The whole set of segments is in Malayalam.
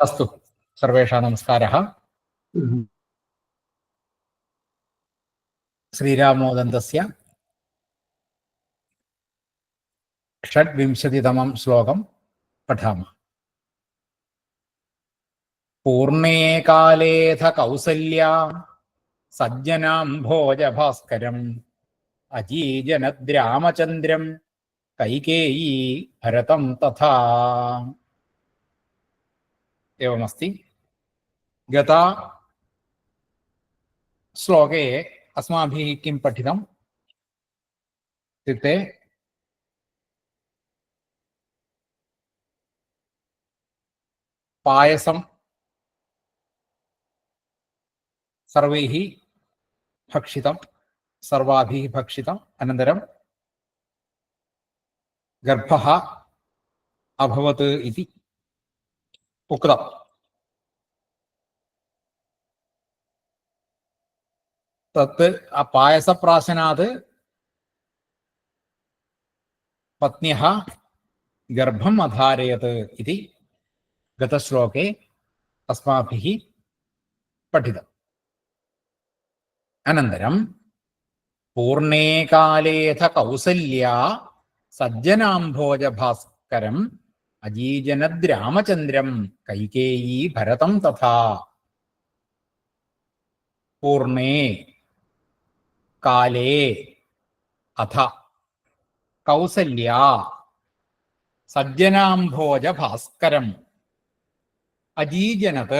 अस्तु सर्वेषां नमस्कारः श्रीरामोदन्तस्य षड्विंशतितमं श्लोकं पठामः पूर्णे कालेऽथ कौसल्या सज्जनां भोजभास्करम् अजीजनद्रामचन्द्रं कैकेयी भरतं तथा एवमस्ति गता श्लोके अस्माभिः किं पठितम् इत्युक्ते पायसं सर्वैः भक्षितं सर्वाभिः भक्षितम् अनन्तरं गर्भः अभवत् इति اقرأ തത്ത് ആ പായസപ്രാശനാത് പത്ന്യ ഗർഭം അധാരയത് ഇതി ഗതശ്ലോകെ അസ്മാഭി പഠിതം. അനന്തരം പൂർണേകാലേഥ കൗസല്യ സജ്ജനാംഭോജ ഭാസ്കരം अजीजनद्रामचन्द्रं कैकेयी भरतं तथा। पूर्णे काले अथ कौसल्या सज्जनाम्भोजभास्करम् अजीजनत्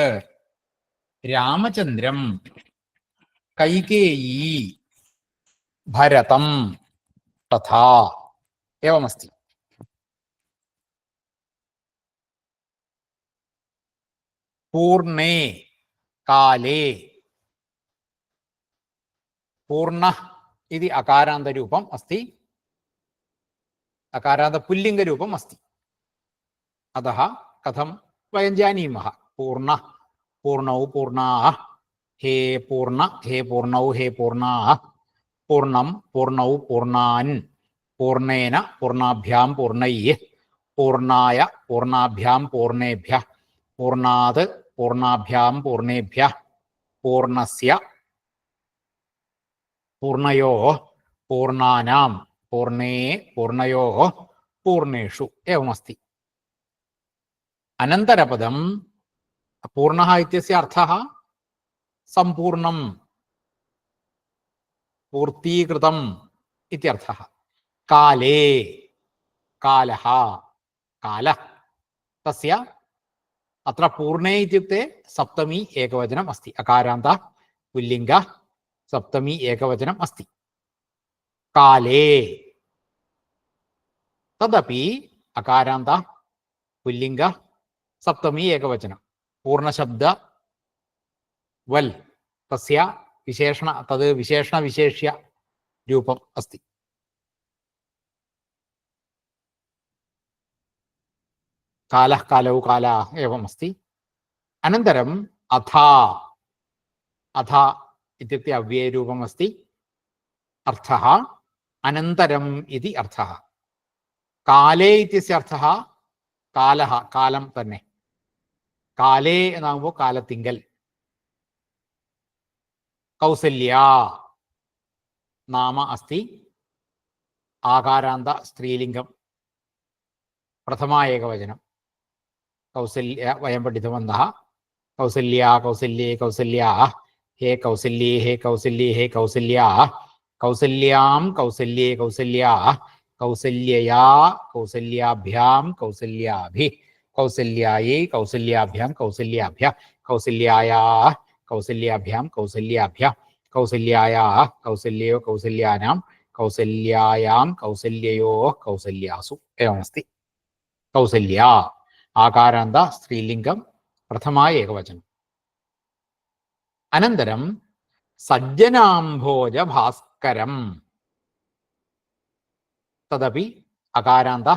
रामचन्द्रं कैकेयी भरतं तथा പൂർണേ കാലേ. പൂർണ ഇതി അകാരാന്തരൂപം അസ്തി. അകാരാന്ത പുല്ലിംഗരൂപം അസ്തി. അത കഥം വയം ജാനീമ പൂർണ പൂർണൗ പൂർണാ ഹേ പൂർണ ഹേ പൂർണൗ ഹേ പൂർണാ പൂർണം പൂർണൗ പൂർണാൻ പൂർണേന പൂർണാഭ്യാം പൂർണയ്യ പൂർണായ പൂർണാഭ്യാം പൂർണേഭ്യ പൂർണാത് पूर्णाभ्यां पूर्णेभ्यः पूर्णस्य पूर्णयोः पूर्णानां पूर्णे पूर्णयोः पूर्णेषु एवमस्ति अनन्तरपदं पूर्णः इत्यस्य अर्थः सम्पूर्णं पूर्तीकृतम् इत्यर्थः काले कालः कालः तस्य അത്ര പൂർണേ ഇത്യുക്തെ സപ്തമി ഏകവചനം അസ്തി. അകാരാന്ത പുല്ലിംഗ സപ്തമി ഏകവചനം അസ്തി. കാലേ. തദപി അകാരാന്ത പുല്ലിംഗ സപ്തമി ഏകവചനം. പൂർണശബ്ദ വൽ. തസ്യ വിശേഷണ തത് വിശേഷണ വിശേഷ്യ രൂപം അസ്തി. കാല കാലൗ കാല എവമസ്തി അനന്തരം അഥാ അഥാ ഇത്യുക്തി അവ്യയരൂപമസ്തി. അർത്ഥ അനന്തരം ഇതി അർത്ഥ. കാലേ ഇത്യസ്യ അർത്ഥ കാല കാലം തന്നെ. കാലേ എന്നാകുമ്പോൾ കാലത്തിങ്കൽ. കൗസല്യ നാമ അസ്തി. ആകാരാന്ത സ്ത്രീലിംഗം. പ്രഥമാ ഏകവചനം. കൗസല്യ വയം പഠിതവന്ന കൗസല്യ കൗസല്യേ കൗസല്യ. ഹേ കൗസല്യേ ഹേ കൗസല്യേ ഹേ കൗസല്യ. കൗസല്യാം കൗസല്യേ കൗസല്യ. കൗസല്യയാ കൗസല്യാഭ്യാം കൗസല്യാഭി. കൗസല്യായേ കൗസല്യാഭ്യാം കൗസല്യാഭ്യ. കൗസല്യായ കൗസല്യാഭ്യാം കൗസല്യാഭ്യ. കൗസല്യായ കൗസല്യയോ കൗസല്യാനാം. കൗസല്യായാം കൗസല്യയോ കൗസല്യാസു. എവമസ്തി കൗസല്യ. ആകാരാന്ത സ്ത്രീലിംഗം പ്രഥമായ ഏകവചനം. അനന്തരം സജ്ജനാംഭോജ ഭാസ്കരം. തദപി അകാരാന്ത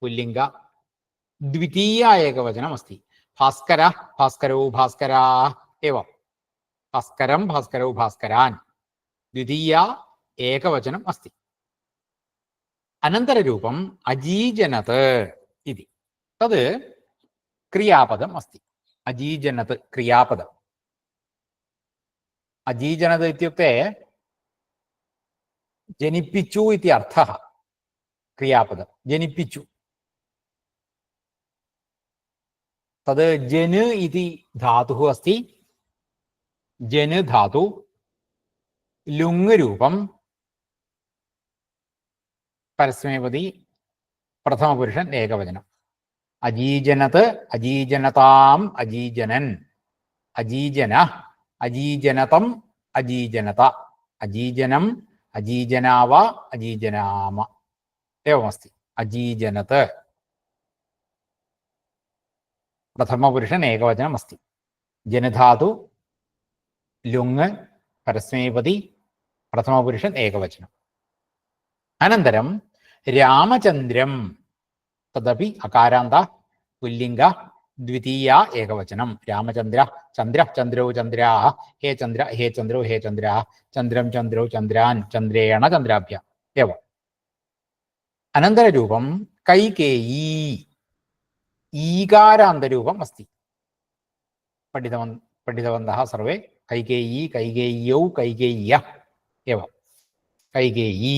പുല്ലിംഗ ദ്വിതീയ ഏകവചനം അസ്തി ഭാസ്കര ഭാസ്കരവും ഭാസ്കരാ ഏവം ഭാസ്കരം ഭാസ്കരവും ഭാസ്കരാൻ. ദ്വിതീയ ഏകവചനം അസ്തി അനന്തരരൂപം അജീജനത് ഇതി. തത് ക്രിയാപദം അസ്തി. അജീജനത് ക്രിയാപദം. അജീജനത് ഇത്യുക്തെ ജനിപ്പിച്ചു ഇത് അർത്ഥ. ക്രിയാപദം. ജനിപ്പിച്ചു. തത് ജന് ഇതി ധാതു അസ്തി. ജന് ധാതു. ലുങ് രൂപം. പരസ്മേപതി. പ്രഥമപുരുഷൻ ഏകവചനം. അജീജനത് അജീജനതാം അജീജനൻ. അജീജന അജീജനതം അജീജനത. അജീജനം അജീജനാവ അജീജനാമ. ഏവമസ്തി. അജീജനത്. പ്രഥമപുരുഷൻ ഏകവചനം അസ്തി ജനധാതു ലുങ് പരസ്മേപതി പ്രഥമപുരുഷൻ ഏകവചനം. അനന്തരം രാമചന്ദ്രം തദപി അകാരാന്ത പുല്ലിംഗ ദ്വിതീയ ഏകവചനം രാമചന്ദ്ര ചന്ദ്ര ചന്ദ്രോ ചന്ദ്രാ ഹേ ചന്ദ്ര ഹേ ചന്ദ്രോ ഹേ ചന്ദ്ര ചന്ദ്രം ചന്ദ്രോ ചന്ദ്രാൻ ചന്ദ്രേണ ചന്ദ്രാഭ്യ ഏവ അനന്തരരൂപം കൈകേയി ഈകാരാന്തരൂപം അസ്തി പണ്ഡിതവ പഠിതവന്തः സർവേ കൈകേയി കൈകേയ്യൗ കൈകേയ്യ ഏവ കൈകേയി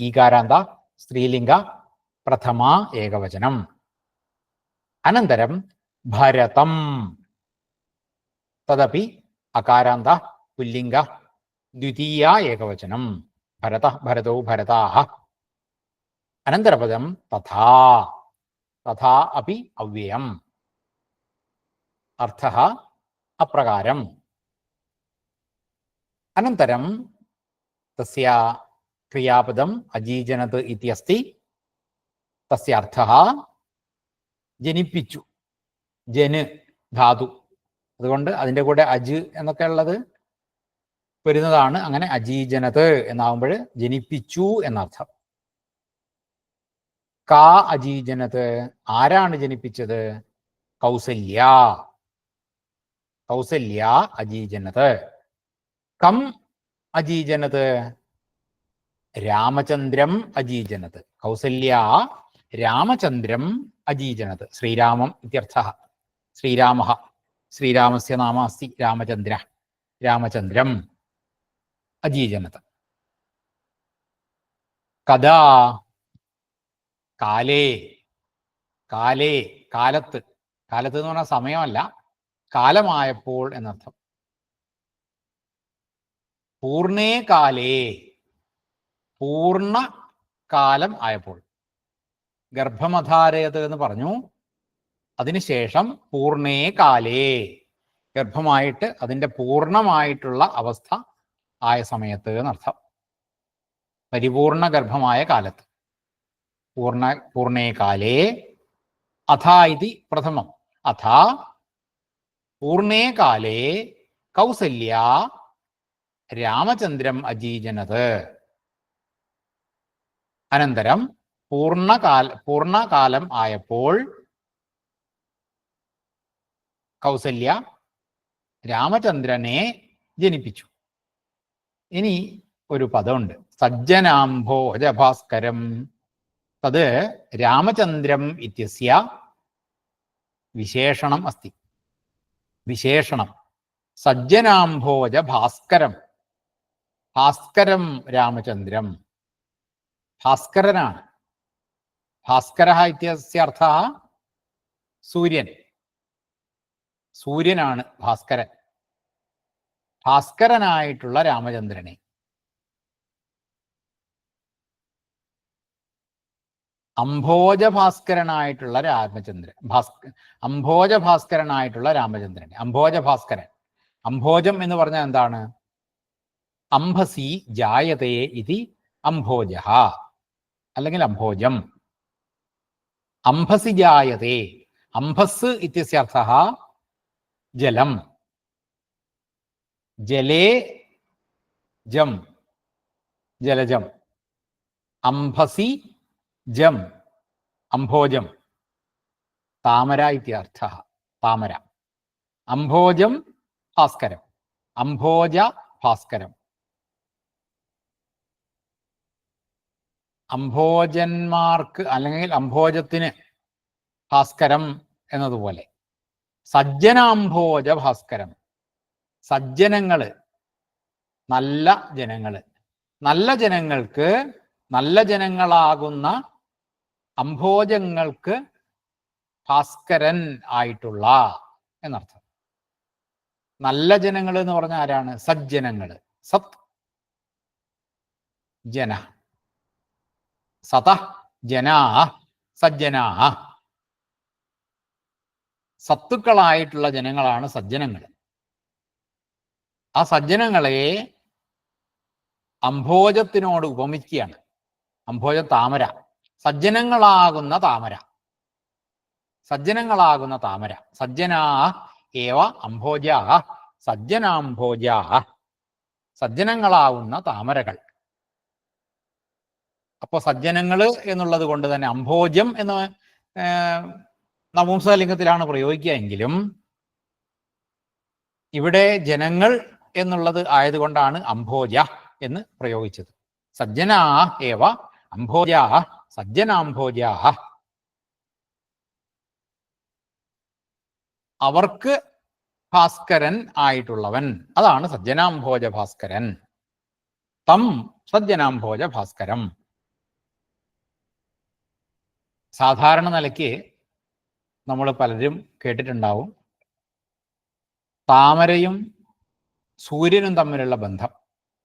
ഈകാരാന്ത സ്ത്രീലിംഗ പ്രഥമ ഏകവചനം. അനന്തരം ഭരതം. തദപി അകാരാന്ത പുല്ലിംഗ ദ്വിതീയ ഏകവചനം. ഭരത ഭരതോ ഭരതാः. അനന്തരപദം തഥാ. തഥാ അപി അവ്യയം. അർത്ഥ അപ്രകാരം. അനന്തരം തസ്യ ക്രിയാപദം അജീജനത് ഇതി അസ്തി തസ്യ അർത്ഥः ജനിപ്പിച്ചു. ജന് ധാതു. അതുകൊണ്ട് അതിന്റെ കൂടെ അജ് എന്നൊക്കെ ഉള്ളത് വരുന്നതാണ്. അങ്ങനെ അജീജനത് എന്നാകുമ്പോൾ ജനിപ്പിച്ചു എന്നർത്ഥം. കാ അജീജനത് ആരാണ് ജനിപ്പിച്ചത്? കൗസല്യ. കൗസല്യ അജീജനത്. കം അജീജനത്. രാമചന്ദ്രം അജീജനത്. കൗസല്യ രാമചന്ദ്രം അജീജനത്. ശ്രീരാമം ഇത്യർത്ഥ. ശ്രീരാമ ശ്രീരാമസ്യ നാമ അസ്തി രാമചന്ദ്ര. രാമചന്ദ്രം അജീജനത്. കഥാ കാലേ. കാലേ കാലത്ത്. കാലത്ത് എന്ന് പറഞ്ഞാൽ സമയമല്ല. കാലമായപ്പോൾ എന്നർത്ഥം. പൂർണേ കാലേ. പൂർണ കാലം ആയപ്പോൾ. ഗർഭമധാരയത് എന്ന് പറഞ്ഞു. അതിനുശേഷം പൂർണേ കാലേ. ഗർഭമായിട്ട് അതിന്റെ പൂർണമായിട്ടുള്ള അവസ്ഥ ആയ സമയത്ത് എന്നർത്ഥം. പരിപൂർണ ഗർഭമായ കാലത്ത്. പൂർണ പൂർണേ കാലേ. അഥാ ഇതി പ്രഥമം. അഥാ പൂർണേ കാലേ കൗസല്യ രാമചന്ദ്രം അജീജനത്. അനന്തരം പൂർണകാല പൂർണകാലം ആയപ്പോൾ കൗസല്യ രാമചന്ദ്രനെ ജനിപ്പിച്ചു. ഇനി ഒരു പദമുണ്ട്. സജ്ജനാംഭോജഭാസ്കരം തത് രാമചന്ദ്രം ഇത്യസ്യ വിശേഷണം അസ്തി. വിശേഷണം. സജ്ജനാംഭോജ ഭാസ്കരം ഭാസ്കരം രാമചന്ദ്രം. ഭാസ്കരനാണ്. ഭാസ്കര ഇത്യസ്യ അർത്ഥ സൂര്യൻ. സൂര്യനാണ് ഭാസ്കരൻ. ഭാസ്കരനായിട്ടുള്ള രാമചന്ദ്രനെ. അംഭോജ ഭാസ്കരനായിട്ടുള്ള രാമചന്ദ്രൻ. ഭാസ്ക അംഭോജ ഭാസ്കരനായിട്ടുള്ള രാമചന്ദ്രൻ. അംഭോജ ഭാസ്കരൻ. അംഭോജം എന്ന് പറഞ്ഞാൽ എന്താണ്? അംഭസി ജായതയെ ഇതി അംഭോജ അല്ലെങ്കിൽ അംഭോജം. അംഭസി ജായതേ അംഭസ് ഇത്യർത്ഥ ജലം. ജലേ ജം. ജലജം. അംഭസി ജം. അംഭോജം. താമര ഇത്യർത്ഥ താമര. അംഭോജം ഭാസ്കരം. അംഭോജ ഭാസ്കരം. അംഭോജന്മാർക്ക് അല്ലെങ്കിൽ അംഭോജത്തിന് ഭാസ്കരം എന്നതുപോലെ. സജ്ജനാംഭോജ ഭാസ്കരം. സജ്ജനങ്ങൾ. നല്ല ജനങ്ങൾ. നല്ല ജനങ്ങൾക്ക് നല്ല ജനങ്ങളാകുന്ന അംഭോജങ്ങൾക്ക് ഭാസ്കരൻ ആയിട്ടുള്ള എന്നർത്ഥം. നല്ല ജനങ്ങൾ എന്ന് പറഞ്ഞാൽ ആരാണ് സജ്ജനങ്ങൾ. സത് ജന. സത ജനാ സജ്ജനാ സത്തുക്കളായിട്ടുള്ള ജനങ്ങളാണ് സജ്ജനങ്ങൾ. ആ സജ്ജനങ്ങളെ അംഭോജത്തിനോട് ഉപമിക്കുകയാണ്. അംഭോജ താമര. സജ്ജനങ്ങളാകുന്ന താമര. സജ്ജനങ്ങളാകുന്ന താമര. സജ്ജനാ ഏവ അംഭോജ സജ്ജനാംഭോജ സജ്ജനങ്ങളാവുന്ന താമരകൾ. അപ്പൊ സജ്ജനങ്ങൾ എന്നുള്ളത് കൊണ്ട് തന്നെ അംഭോജ്യം എന്ന് നപുംസകലിംഗത്തിലാണ് പ്രയോഗിക്കുക എങ്കിലും ഇവിടെ ജനങ്ങൾ എന്നുള്ളത് ആയതുകൊണ്ടാണ് അംഭോജ എന്ന് പ്രയോഗിച്ചത്. സജ്ജനാ ഏവ അംഭോജ സജ്ജനാംഭോജ അവർക്ക് ഭാസ്കരൻ ആയിട്ടുള്ളവൻ. അതാണ് സജ്ജനാംഭോജ ഭാസ്കരൻ. തം സജ്ജനാംഭോജ ഭാസ്കരം. സാധാരണ നിലയ്ക്ക് നമ്മൾ പലരും കേട്ടിട്ടുണ്ടാവും. താമരയും സൂര്യനും തമ്മിലുള്ള ബന്ധം.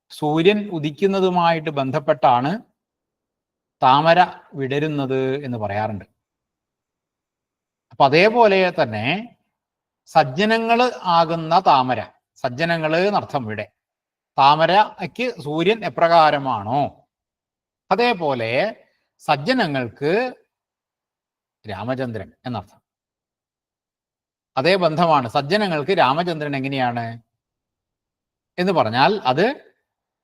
സൂര്യൻ ഉദിക്കുന്നതുമായിട്ട് ബന്ധപ്പെട്ടാണ് താമര വിടരുന്നത് എന്ന് പറയാറുണ്ട്. അപ്പൊ അതേപോലെ തന്നെ സജ്ജനങ്ങൾ ആകുന്ന താമര സജ്ജനങ്ങൾ എന്നർത്ഥം ഇവിടെ. താമരയ്ക്ക് സൂര്യൻ എപ്രകാരമാണോ? അതേപോലെ സജ്ജനങ്ങൾക്ക് രാമചന്ദ്രൻ എന്നർത്ഥം. അതേ ബന്ധമാണ്. സജ്ജനങ്ങൾക്ക് രാമചന്ദ്രൻ എങ്ങനെയാണ്? എന്ന് പറഞ്ഞാൽ അത്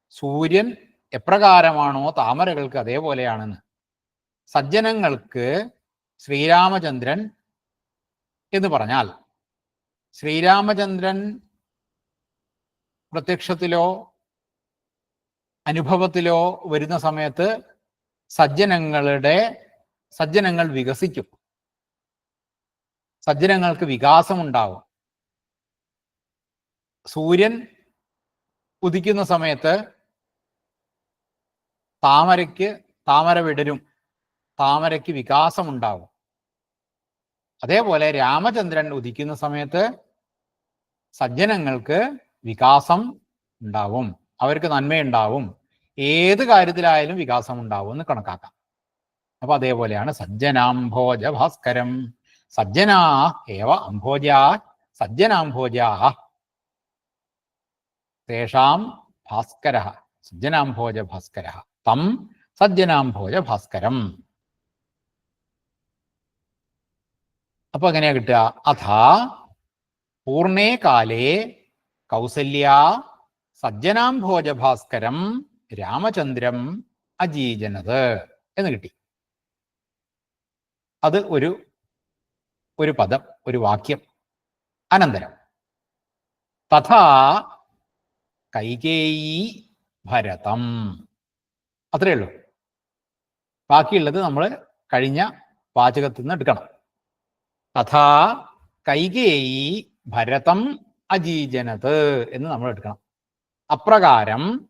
സൂര്യൻ എപ്രകാരമാണോ താമരകൾക്ക് അതേപോലെയാണെന്ന്. സജ്ജനങ്ങൾക്ക് ശ്രീരാമചന്ദ്രൻ എന്ന് പറഞ്ഞാൽ ശ്രീരാമചന്ദ്രൻ പ്രത്യക്ഷത്തിലോ അനുഭവത്തിലോ വരുന്ന സമയത്ത് സജ്ജനങ്ങളുടെ സജ്ജനങ്ങൾ വികസിക്കും. സജ്ജനങ്ങൾക്ക് വികാസമുണ്ടാവും. സൂര്യൻ ഉദിക്കുന്ന സമയത്ത് താമരയ്ക്ക് താമര വിടരും. താമരയ്ക്ക് വികാസമുണ്ടാവും. അതേപോലെ രാമചന്ദ്രൻ ഉദിക്കുന്ന സമയത്ത് സജ്ജനങ്ങൾക്ക് വികാസം ഉണ്ടാവും. അവർക്ക് നന്മയുണ്ടാവും. ഏത് കാര്യത്തിലായാലും വികാസം ഉണ്ടാവും എന്ന് കണക്കാക്കാം. അപ്പൊ അതേപോലെയാണ് സജ്ജനാംഭോജ ഭാസ്കരം സജ്ജനാ ഏവ അംഭോജ? സജ്ജനാംഭോജാ. തേഷാം ഭാസ്കര. സജ്ജനാംഭോജ ഭാസ്കര തം സജ്ജനാംഭോജ ഭാസ്കരം അപ്പൊ എങ്ങനെയാ കിട്ടുക? അഥ പൂർണേ കാലേ കൗസല്യ സജ്ജനാംഭോജ ഭാസ്കരം രാമചന്ദ്രം അജീജനത് എന്ന് കിട്ടി. അത് ഒരു ഒരു പദം ഒരു വാക്യം. അനന്തരം. തഥാ കൈകേയി ഭരതം. അത്രയേ ഉള്ളൂ. ബാക്കിയുള്ളത് നമ്മൾ കഴിഞ്ഞ വാചകത്തിൽ നിന്ന് എടുക്കണം. തഥാ കൈകേയി ഭരതം അജീജനത് എന്ന് നമ്മൾ എടുക്കണം. അപ്രകാരം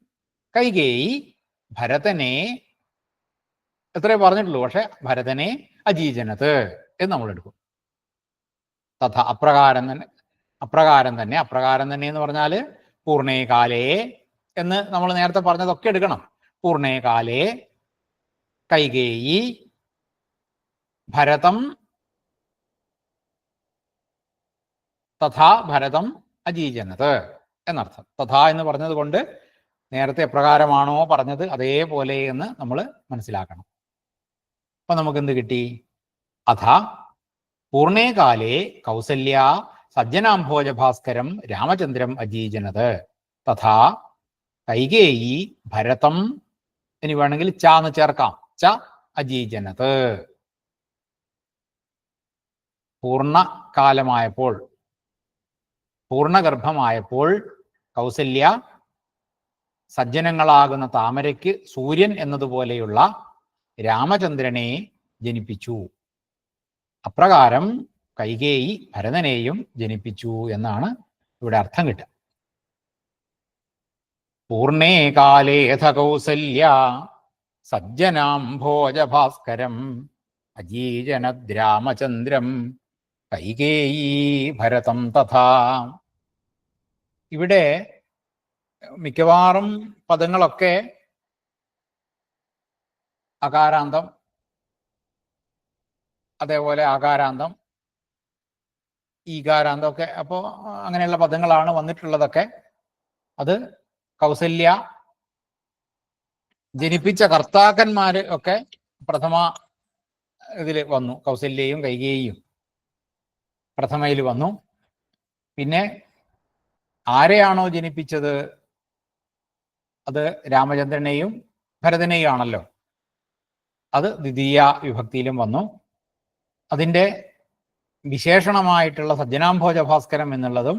കൈകേയി ഭരതനെ എത്രേ പറഞ്ഞിട്ടുള്ളൂ പക്ഷെ ഭരതനെ അജീജനത് എന്ന് നമ്മൾ എടുക്കും. തഥ അപ്രകാരം തന്നെ അപ്രകാരം തന്നെ അപ്രകാരം തന്നെ എന്ന് പറഞ്ഞാൽ പൂർണേകാലേ കാലേ എന്ന് നമ്മൾ നേരത്തെ പറഞ്ഞതൊക്കെ എടുക്കണം. പൂർണേകാലേ കാലേ കൈകേയി ഭരതം തഥാ ഭരതം അജീജനത് എന്നർത്ഥം. തഥാ എന്ന് പറഞ്ഞത് കൊണ്ട് നേരത്തെ എപ്രകാരമാണോ പറഞ്ഞത് അതേപോലെ എന്ന് നമ്മൾ മനസ്സിലാക്കണം. അപ്പൊ നമുക്ക് എന്ത് കിട്ടി അഥ പൂർണേകാലേ കൗസല്യ സജ്ജനാംഭോജ ഭാസ്കരം രാമചന്ദ്രം അജീജനത്. തഥാ കൈകേയി ഭരതം. ഇനി വേണമെങ്കിൽ ച എന്ന് ചേർക്കാം. ച അജീജനത്. പൂർണകാലമായപ്പോൾ പൂർണഗർഭമായപ്പോൾ കൗസല്യ സജ്ജനങ്ങളാകുന്ന താമരയ്ക്ക് സൂര്യൻ എന്നതുപോലെയുള്ള രാമചന്ദ്രനെ ജനിപ്പിച്ചു. അപ്രകാരം കൈകേയി ഭരതനെയും ജനിപ്പിച്ചു എന്നാണ് ഇവിടെ അർത്ഥം കിട്ടുക. പൂർണേ കാലേഥ കൗസല്യ സജ്ജനാം ഭോജഭാസ്കരം അജീജനദ്രാമചന്ദ്രം കൈകേയി ഭരതം തഥാ. ഇവിടെ മിക്കവാറും പദങ്ങളൊക്കെ അകാരാന്തം അതേപോലെ ആകാരാന്തം ഈകാരാന്തം ഒക്കെ. അപ്പോൾ അങ്ങനെയുള്ള പദങ്ങളാണ് വന്നിട്ടുള്ളതൊക്കെ. അത് കൗസല്യ ജനിപ്പിച്ച കർത്താക്കന്മാര് ഒക്കെ പ്രഥമ ഇതിൽ വന്നു. കൗസല്യയും കൈകേയും പ്രഥമയിൽ വന്നു. പിന്നെ ആരെയാണോ ജനിപ്പിച്ചത്? അത് രാമചന്ദ്രനെയും ഭരതനെയും ആണല്ലോ. അത് ദ്വിതീയ വിഭക്തിയിലും വന്നു. അതിന്റെ വിശേഷണമായിട്ടുള്ള സജ്ജനാംഭോജ ഭാസ്കരം എന്നുള്ളതും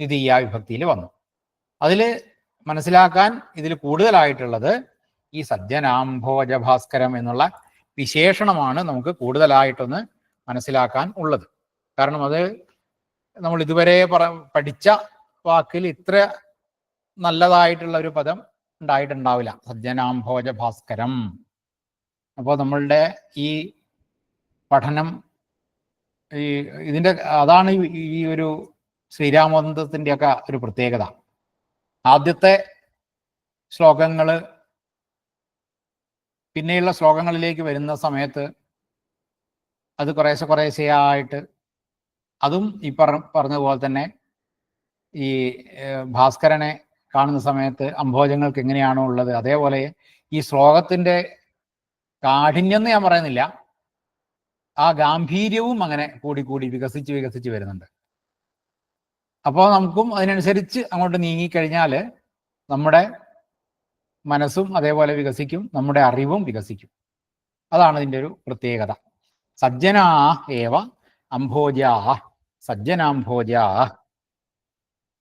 ദ്വിതീയ വിഭക്തിയിൽ വന്നു. അതിൽ മനസ്സിലാക്കാൻ ഇതിൽ കൂടുതലായിട്ടുള്ളത് ഈ സജ്ജനാംഭോജ ഭാസ്കരം എന്നുള്ള വിശേഷണമാണ് നമുക്ക് കൂടുതലായിട്ടൊന്ന് മനസ്സിലാക്കാൻ ഉള്ളത്. കാരണം അത് നമ്മൾ ഇതുവരെ പറ പഠിച്ച വാക്കിൽ ഇത്ര നല്ലതായിട്ടുള്ള ഒരു പദം ഉണ്ടായിട്ടുണ്ടാവില്ല. സജ്ജനാംഭോജ ഭാസ്കരം. അപ്പോൾ നമ്മളുടെ ഈ പഠനം ഈ ഇതിന്റെ അതാണ് ഈ- ഒരു ശ്രീരാമബന്ധത്തിന്റെ ഒക്കെ ഒരു പ്രത്യേകത. ആദ്യത്തെ ശ്ലോകങ്ങൾ പിന്നെയുള്ള ശ്ലോകങ്ങളിലേക്ക് വരുന്ന സമയത്ത് അത് കുറേശ്ശെ കുറേശ്ശെയായിട്ട് അതും ഈ പറ പറഞ്ഞതുപോലെ തന്നെ ഈ ഭാസ്കരനെ കാണുന്ന സമയത്ത് അംഭോജങ്ങൾക്ക് എങ്ങനെയാണോ ഉള്ളത് അതേപോലെ ഈ ശ്ലോകത്തിന്റെ കാഠിന്യം എന്ന് ഞാൻ പറയുന്നില്ല. ആ ഗാംഭീര്യവും അങ്ങനെ കൂടി കൂടി വികസിച്ച് വികസിച്ച് വരുന്നുണ്ട്. അപ്പോൾ നമുക്കും അതിനനുസരിച്ച് അങ്ങോട്ട് നീങ്ങിക്കഴിഞ്ഞാൽ നമ്മുടെ മനസ്സും അതേപോലെ വികസിക്കും നമ്മുടെ അറിവും വികസിക്കും. അതാണ് ഇതിന്റെ ഒരു പ്രത്യേകത. സജ്ജനാ ഏവ അംഭോജാ സജ്ജനാംഭോജാ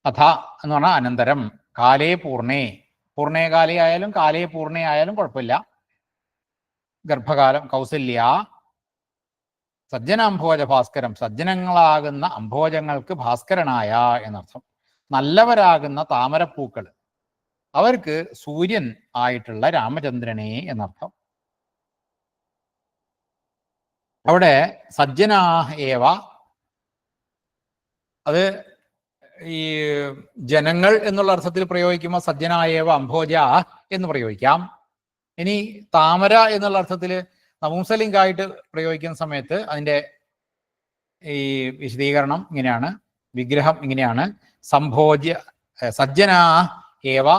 അഥ എന്ന് പറഞ്ഞാൽ അനന്തരം കാലേ പൂർണേ പൂർണേ കാലേ ആയാലും കാലേ പൂർണേ ആയാലും കുഴപ്പമില്ല. ഗർഭകാലം കൗസല്യ. സജ്ജനാംഭോജ ഭാസ്കരം. സജ്ജനങ്ങളാകുന്ന അംഭോജങ്ങൾക്ക് ഭാസ്കരനായ എന്നർത്ഥം. നല്ലവരാകുന്ന താമരപ്പൂക്കൾ അവർക്ക് സൂര്യൻ ആയിട്ടുള്ള രാമചന്ദ്രനെ എന്നർത്ഥം. അവിടെ സജ്ജനാ ഏവ. അത് ഈ ജനങ്ങൾ എന്നുള്ള അർത്ഥത്തിൽ പ്രയോഗിക്കുമ്പോൾ സജ്ജനായേവ അംഭോജ എന്ന് പ്രയോഗിക്കാം. ഇനി താമര എന്നുള്ള അർത്ഥത്തിൽ നപുംസലിംഗായിട്ട് പ്രയോഗിക്കുന്ന സമയത്ത് അതിന്റെ ഈ വിശദീകരണം ഇങ്ങനെയാണ് വിഗ്രഹം ഇങ്ങനെയാണ്. സംഭോജ്യ സജ്ജന ഏവ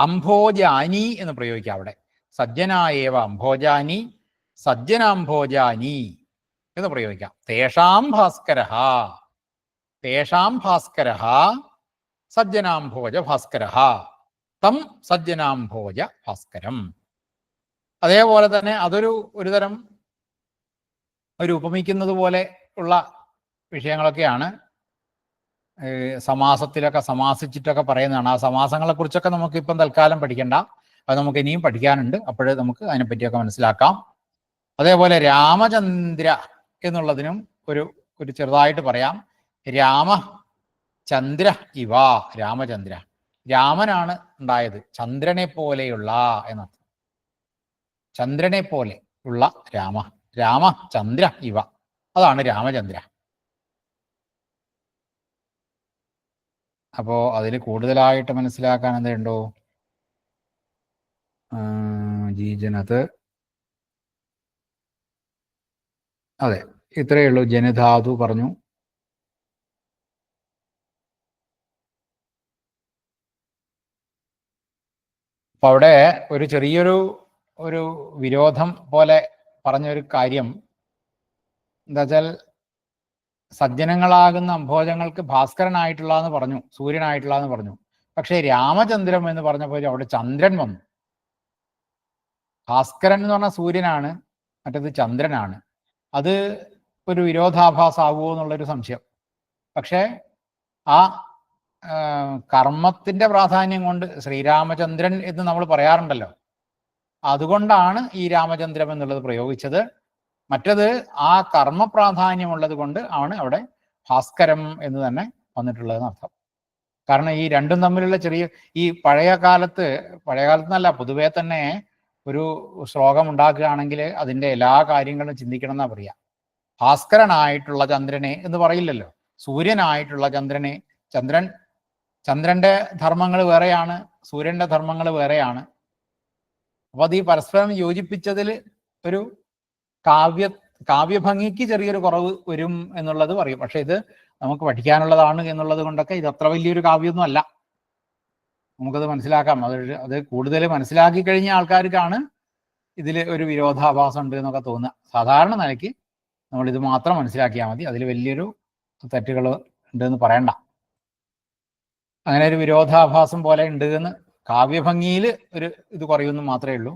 അംഭോജാനി എന്ന് പ്രയോഗിക്കാം അവിടെ. സജ്ജനാ ഏവ അംഭോജാനി സജ്ജനാംഭോജാനി എന്ന് പ്രയോഗിക്കാം. തേഷാം ഭാസ്കര തേഷാം ഭാസ്കര സജ്ജനാംഭോജ ഭാസ്കര തം സജ്ജനാംഭോജ ഭാസ്കരം. അതേപോലെ തന്നെ അതൊരു ഒരു തരം ഒരു ഉപമിക്കുന്നത് പോലെ ഉള്ള വിഷയങ്ങളൊക്കെയാണ്. സമാസത്തിലൊക്കെ സമാസിച്ചിട്ടൊക്കെ പറയുന്നതാണ്. ആ സമാസങ്ങളെ കുറിച്ചൊക്കെ നമുക്ക് ഇപ്പം തൽക്കാലം പഠിക്കണ്ട. അത് നമുക്ക് ഇനിയും പഠിക്കാനുണ്ട്. അപ്പോഴേ നമുക്ക് അതിനെപ്പറ്റിയൊക്കെ മനസ്സിലാക്കാം. അതേപോലെ രാമചന്ദ്ര എന്നുള്ളതിനും ഒരു ഒരു ചെറുതായിട്ട് പറയാം. രാമ ചന്ദ്ര ഇവ രാമചന്ദ്ര. രാമനാണ് ഉണ്ടായത്. ചന്ദ്രനെ പോലെയുള്ള എന്നർത്ഥം ചന്ദ്രനെ പോലെ ഉള്ള രാമ. രാമ ചന്ദ്ര ഇവ. അതാണ് രാമചന്ദ്ര. അപ്പോ അതിൽ കൂടുതലായിട്ട് മനസ്സിലാക്കാൻ എന്തുണ്ടോ? ജീജനത്. അതെ ഇത്രയേ ഉള്ളൂ. ജനധാതു പറഞ്ഞു. അപ്പൊ അവിടെ ഒരു ചെറിയൊരു ഒരു വിരോധം പോലെ പറഞ്ഞൊരു കാര്യം. എന്താ വെച്ചാൽ സജ്ജനങ്ങളാകുന്ന അംഭോജങ്ങൾക്ക് ഭാസ്കരനായിട്ടുള്ളതെന്ന് പറഞ്ഞു സൂര്യനായിട്ടുള്ളതെന്ന് പറഞ്ഞു. പക്ഷേ രാമചന്ദ്രം എന്ന് പറഞ്ഞപ്പോൾ അവിടെ ചന്ദ്രൻ വന്നു. ഭാസ്കരൻ എന്ന് പറഞ്ഞാൽ സൂര്യനാണ് മറ്റത് ചന്ദ്രനാണ്. അത് ഒരു വിരോധാഭാസമാകുമോ എന്നുള്ളൊരു സംശയം. പക്ഷേ ആ, കർമ്മത്തിന്റെ പ്രാധാന്യം കൊണ്ട് ശ്രീരാമചന്ദ്രൻ എന്ന് നമ്മൾ പറയാറുണ്ടല്ലോ. അതുകൊണ്ടാണ് ഈ രാമചന്ദ്രം എന്നുള്ളത് പ്രയോഗിച്ചത്. മറ്റത് ആ കർമ്മ പ്രാധാന്യമുള്ളത് കൊണ്ട് ആണ് അവിടെ ഭാസ്കരം എന്ന് തന്നെ വന്നിട്ടുള്ളതെന്ന് അർത്ഥം. കാരണം ഈ രണ്ടും തമ്മിലുള്ള ചെറിയ ഈ പഴയ കാലത്ത് പഴയ കാലത്ത് പൊതുവെ പൊതുവേ തന്നെ ഒരു ശ്ലോകം ഉണ്ടാക്കുകയാണെങ്കിൽ അതിന്റെ എല്ലാ കാര്യങ്ങളും ചിന്തിക്കണം എന്നാ പറയാ. ഭാസ്കരനായിട്ടുള്ള ചന്ദ്രനെ എന്ന് പറയില്ലല്ലോ. സൂര്യനായിട്ടുള്ള ചന്ദ്രനെ. ചന്ദ്രൻ ചന്ദ്രന്റെ ധർമ്മങ്ങൾ വേറെയാണ് സൂര്യന്റെ ധർമ്മങ്ങൾ വേറെയാണ്. അപ്പൊ അത് ഈ പരസ്പരം യോജിപ്പിച്ചതിൽ ഒരു കാവ്യ കാവ്യഭംഗിക്ക് ചെറിയൊരു കുറവ് വരും എന്നുള്ളത് പറയും. പക്ഷെ ഇത് നമുക്ക് പഠിക്കാനുള്ളതാണ് എന്നുള്ളത് കൊണ്ടൊക്കെ ഇത് അത്ര വലിയൊരു കാവ്യമൊന്നും അല്ല. നമുക്കത് മനസ്സിലാക്കാം. അത് അത് കൂടുതൽ മനസ്സിലാക്കി കഴിഞ്ഞ ആൾക്കാർക്കാണ് ഇതിൽ ഒരു വിരോധാഭാസം ഉണ്ട് എന്നൊക്കെ തോന്നുക. സാധാരണ നിലയ്ക്ക് നമ്മൾ ഇത് മാത്രം മനസ്സിലാക്കിയാൽ മതി. അതിൽ വലിയൊരു തെറ്റുകൾ ഉണ്ടെന്ന് പറയണ്ട. അങ്ങനെ ഒരു വിരോധാഭാസം പോലെ ഉണ്ട് എന്ന് കാവ്യഭംഗിയിൽ ഒരു ഇത് കുറയുമെന്ന് മാത്രമേ ഉള്ളൂ.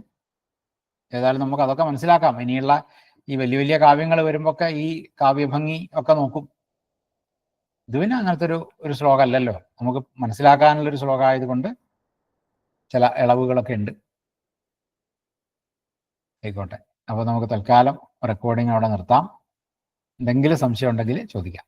ഏതായാലും നമുക്ക് അതൊക്കെ മനസ്സിലാക്കാം. ഇനിയുള്ള ഈ വലിയ വലിയ കാവ്യങ്ങൾ വരുമ്പൊക്കെ ഈ കാവ്യഭംഗി ഒക്കെ നോക്കും. ഇത് പിന്നെ അങ്ങനത്തെ ഒരു ഒരു ശ്ലോകം അല്ലല്ലോ നമുക്ക് മനസ്സിലാക്കാനുള്ള ഒരു ശ്ലോകം ആയതുകൊണ്ട് ചില ഇളവുകളൊക്കെ ഉണ്ട്. ആയിക്കോട്ടെ. അപ്പോൾ നമുക്ക് തൽക്കാലം റെക്കോർഡിംഗ് അവിടെ നിർത്താം. എന്തെങ്കിലും സംശയം ഉണ്ടെങ്കിൽ ചോദിക്കാം.